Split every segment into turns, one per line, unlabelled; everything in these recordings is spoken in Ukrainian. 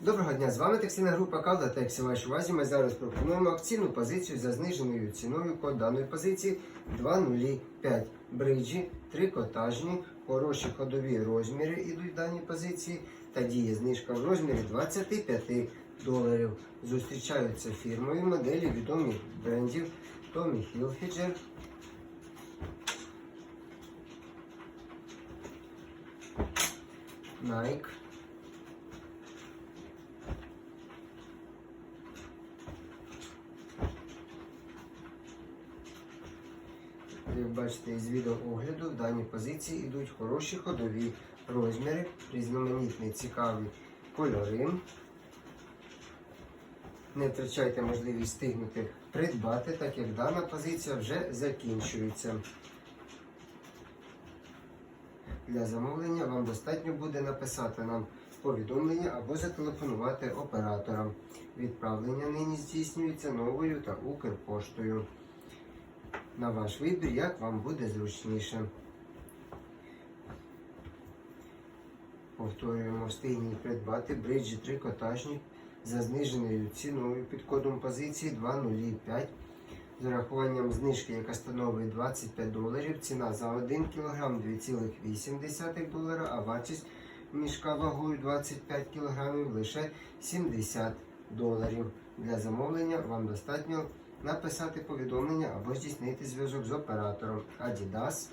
Доброго дня, з вами текстильна група Калда Тексі. Вашій увазі ми зараз пропонуємо акційну позицію за зниженою ціною код даної позиції 205. Бриджі, трикотажні, хороші ходові розміри йдуть в даній позиції та діє знижка в розмірі 25 доларів. Зустрічаються фірмові моделі відомих брендів Tommy Hilfiger, Nike, Як бачите із відеоогляду, в даній позиції йдуть хороші ходові розміри, різноманітні цікаві кольори. Не втрачайте можливість встигнути придбати, так як дана позиція вже закінчується. Для замовлення вам достатньо буде написати нам повідомлення або зателефонувати операторам. Відправлення нині здійснюється новою та Укрпоштою. На ваш вибір, як вам буде зручніше. Повторюємо, встигніть придбати бриджі трикотажні за зниженою ціною під кодом позиції 205 з урахуванням знижки, яка становить 25 доларів. Ціна за 1 кг 2,8 долара, а вартість мішка вагою 25 кг лише 70 доларів. Для замовлення вам достатньо написати повідомлення або здійснити зв'язок з оператором Adidas.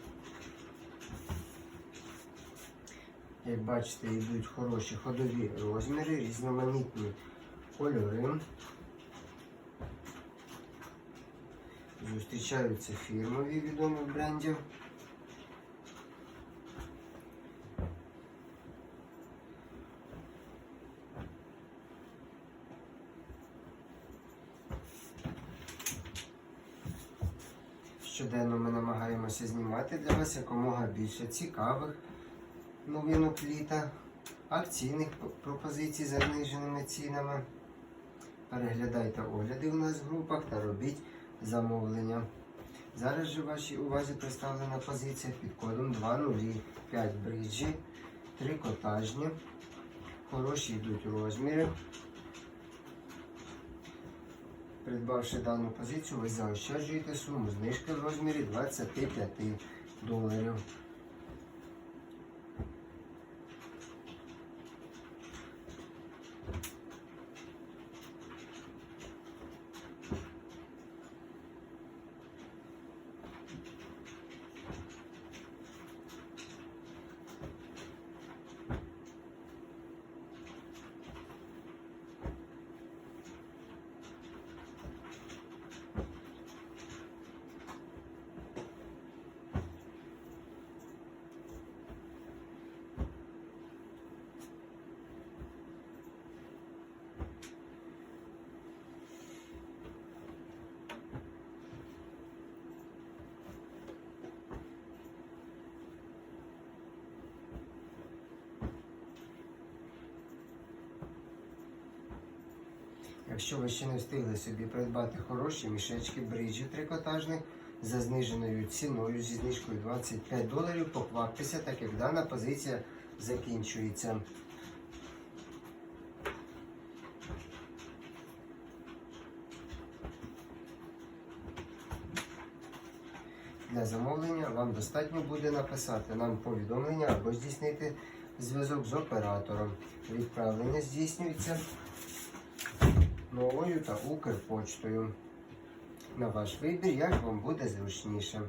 Як бачите, йдуть хороші ходові розміри, різноманітні кольори. Зустрічаються фірмові відомих брендів. Щоденно ми намагаємося знімати для вас якомога більше цікавих новинок літа, акційних пропозицій за зниженими цінами. Переглядайте огляди у нас в групах та робіть замовлення. Зараз же вашій увазі представлена позиція під кодом 205 бриджі, трикотажні, хороші йдуть розміри. Придбавши дану позицію, ви заощаджуєте суму знижки в розмірі 25 доларів. Якщо ви ще не встигли собі придбати хороші мішечки бриджів трикотажних за зниженою ціною зі знижкою 25 доларів, покваптеся, так як дана позиція закінчується. Для замовлення вам достатньо буде написати нам повідомлення або здійснити зв'язок з оператором. Відправлення здійснюється новою та Укрпочтою. На ваш вибір, як вам буде зручніше.